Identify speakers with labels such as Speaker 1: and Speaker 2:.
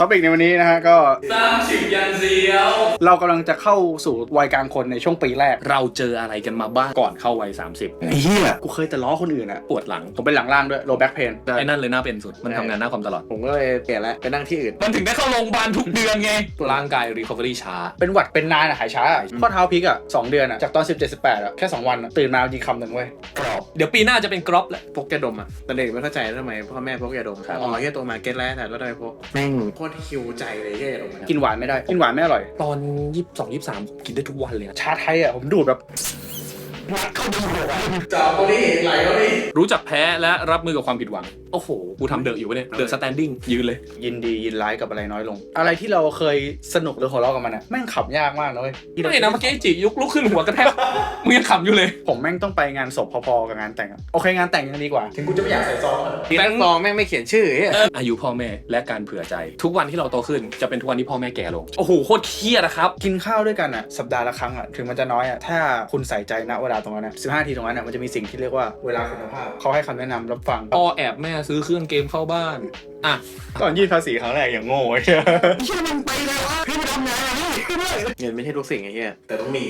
Speaker 1: ท็อปิกในวันนี้นะฮะก็
Speaker 2: สร้างฉิบยันเสียว
Speaker 1: เรากำลังจะเข้าสู่วัยกลางคนในช่วงปีแรก
Speaker 2: เราเจออะไรกันมาบ้างก่อนเข้าวัย 30
Speaker 1: ไอ้เหี้ยกูเคยแต่ล้อคนอื่นอะ
Speaker 2: ปวดหลัง
Speaker 1: ผมเป็นหลังล่างด้วยโลแบ็กเพน
Speaker 2: ไอ้นั่นเลยน่าเป็นสุด มันทำงานหน้าคอมตลอด
Speaker 3: ผมก็เลยเปลี่ยนแล้วไปนั่งที่อื่น
Speaker 2: มันถึงได้เข้าโรงพยาบาลทุกเดือนไง ร่างกาย recovery ช้า
Speaker 1: เป็นหวัดเป็นนานอะหายช้าอะข้อเท้าพลิกอะสองเดือนอะจากตอน 17 18อะแค่2วันอะตื่นมายิงคำหนึ่งเว้ย
Speaker 2: กรอบ เดี๋ยวปีหน้าจะเป็นกรอบแหละ
Speaker 3: พกยาดมอะตอนเด็กไม่เข้าใจทำไมพ่อแม่พกยาดม
Speaker 1: ครับ
Speaker 3: อ๋อแค่ตัวมาเก็ตแล้วแต่แล้วทำไมพกแม่งโคตรฮิวใจเลยแค่ยาดมอะ
Speaker 1: กินหวานไม่ได้กินหวานไม่อร่อย
Speaker 2: ตอน22 23กินได้ทุกวันเลยนะ
Speaker 1: ชาไทยอะผมดูดแบบ
Speaker 3: จับเขาดิไหลเขาดิ
Speaker 2: รู้จักแพ้และรับมือกับความผิดหวังโอ้โห กูทำเดอะอยู่วะเนี่ย เดอะสแตนดิ้งยืนเลย
Speaker 1: ยินดียินร้ายกับอะไรน้อยลง อะไรที่เราเคยสนุกหรือหัวเราะกับมันอะแม่งขับยากมากนะเว้ย
Speaker 2: ไม่นะเมื่อกี้จิยุกลุกขึ้นหัวกระแทก มึงยังขำอยู่เลย
Speaker 1: ผมแม่งต้องไปงานศพพอๆกับงานแต่งอะโอเคงานแต่งยังดีกว่า ถึงกูจะไม่อยากใส่ซองอะ
Speaker 3: ทีแรกซองแม่งไม่เขียนชื่อเฮ้ย
Speaker 2: อายุพ่อแม่และการเผื่อใจ ทุกวันที่เราโตขึ้นจะเป็นทุกวันที่พ่อแม่แก่ลง โอ้โหโคตรเครียดนะครับ
Speaker 1: กินข้าวด้วยกันอะสัปดาห์ละครั้งอะถึงมันจะน้อยอะถ้าคุณใส่ใจณเวลาตรงนั้นอะ15ทีตรงนั้นอะมันจะมีสิ่งที่เรียกว่าเวลาคุณภาพเขาให้คำแนะนำรับฟัง
Speaker 2: พ่อแอบแม่ซื้อเครื่องเกมเข้าบ้าน อะ
Speaker 1: ตอนยื่นภาษีครั้งแรกอย่างโง่เว้ย
Speaker 3: เงินไม่ใช่ทุกสิ่งไอ้เหี้ยแต่ต้องมี